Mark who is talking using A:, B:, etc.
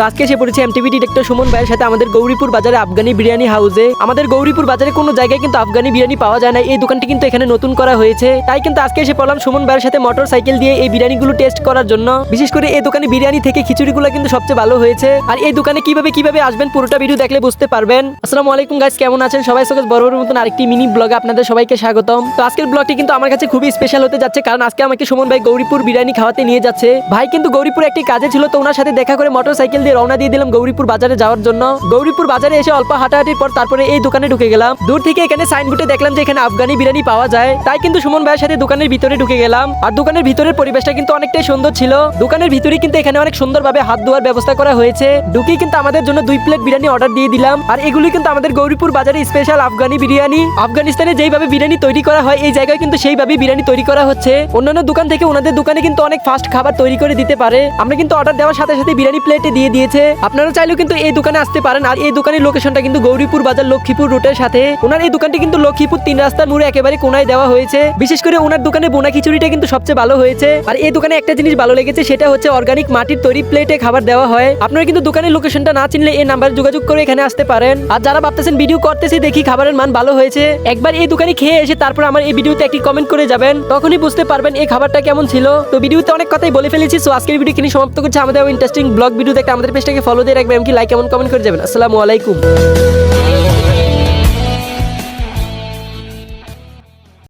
A: তো আজকে এসে পড়েছি এমটিভি ডিরেক্টর সুমন ভাইয়ের সাথে আমাদের গৌরীপুর বাজারে আফগানি বিরিয়ানি হাউসে। আমাদের গৌরীপুর বাজারে কোনো জায়গায় কিন্তু আফগানি বিরিয়ানি পাওয়া যায় না। এই দোকানটি কিন্তু এখানে নতুন করা হয়েছে। তাই কিন্তু আজকে এসে পড়লাম সুমন ভাইয়ের সাথে মোটর সাইকেল দিয়ে এই বিরিয়ানিগুলো টেস্ট করার জন্য। বিশেষ করে এই দোকানে বিরিয়ানি থেকে খিচুড়িগুলো কিন্তু সবচেয়ে ভালো হয়েছে। আর এই দোকানে কীভাবে কীভাবে আসবেন পুরোটা ভিডিও দেখলে বুঝতে পারবেন। আসসালামু আলাইকুম গাইস কেমন আছেন? সবাই সকাল বড় বড় মতন আরেকটি মিনি ব্লগে আপনাদের সবাইকে স্বাগতম। তো আজকের ব্লগটি কিন্তু আমার কাছে খুবই স্পেশাল হতে যাচ্ছে, কারণ আজকে আমাকে সুমন ভাই গৌরীপুর বিরিয়ানি খাওয়াতে নিয়ে যাচ্ছে। ভাই কিন্তু গৌরীপুর একটি কাজে ছিল, তো ওনার সাথে দেখা করে মোটর সাইকেল রওনা দিয়ে দিলাম গৌরীপুর বাজারে যাওয়ার জন্য। গৌরীপুর বাজারে এসে অল্প হাঁটাহাঁটির পর তারপরে এই দোকানে ঢুকে গেলাম। দূর থেকে এখানে সাইনবোর্ডে দেখলাম যে এখানে আফগানি বিরিয়ানি পাওয়া যায়। তাই কিন্তু সুমন ভাইয়ের সাথে দোকানের ভিতরে ঢুকে গেলাম। আর দোকানের ভিতরের পরিবেশটা কিন্তু অনেকটাই সুন্দর ছিল। দোকানের ভিতরে কিন্তু এখানে অনেক সুন্দরভাবে হাত ধোয়ার ব্যবস্থা করা হয়েছে। ঢুকেই কিন্তু আমাদের জন্য দুই প্লেট বিরিয়ানি অর্ডার দিয়ে দিলাম। আর এগুলি কিন্তু আমাদের গৌরীপুর বাজারে স্পেশাল আফগানি বিরিয়ানি। আফগানিস্তানে যেইভাবে বিরিয়ানি তৈরি করা হয়, এই জায়গায় কিন্তু সেইভাবে বিরিয়ানি তৈরি করা হচ্ছে। অন্যান্য দোকান থেকে ওনাদের দোকানে কিন্তু অনেক ফাস্ট খাবার তৈরি করে দিতে পারে। আমরা কিন্তু অর্ডার দেওয়ার সাথে সাথে বিরিয়ানি প্লেটে দিয়ে দিয়েছে আপনারা চাইলেও কিন্তু এই দোকানে আসতে পারেন। আর এই দোকানের লোকেশনটা কিন্তু গৌরীপুর বাজার, লক্ষ্মীপুর রুটের সাথে। ওনার এই দোকানটি কিন্তু লক্ষ্মীপুর তিন রাস্তার মোড়ে একেবারে কোনায় দেওয়া হয়েছে। বিশেষ করে ওনার দোকানে বোনা খিচুড়িটা কিন্তু সবচেয়ে ভালো হয়েছে। আর এই দোকানে একটা জিনিস ভালো লেগেছে, সেটা হচ্ছে অর্গানিক মাটির তৈরি প্লেটে খাবার দেওয়া হয়। আপনারা কিন্তু দোকানের লোকেশনটা না চিনলে এই নাম্বারে যোগাযোগ করে এখানে আসতে পারেন। আর যারা ভাবতেছেন ভিডিও করতেছি, দেখি খাবারের মান ভালো হয়েছে। একবার এই দোকানে খেয়ে এসে তারপর আমার এই ভিডিওতে একটি কমেন্ট করে যাবেন। তখনই বুঝতে পারবেন এই খাবারটা কেমন ছিল। তো ভিডিওতে অনেক কথাই বলে ফেলেছি। সো আজকের ভিডিও কিনে সমাপ্ত করছে। আমাদের ইন্টারেস্টিং ব্লগ ভিডিও দেখতে। আমাদের পেজটাকে ফলো দিয়ে রাখবে এমনকি লাইক এমন কমেন্ট করে যাবেন। আসসালামু আলাইকুম।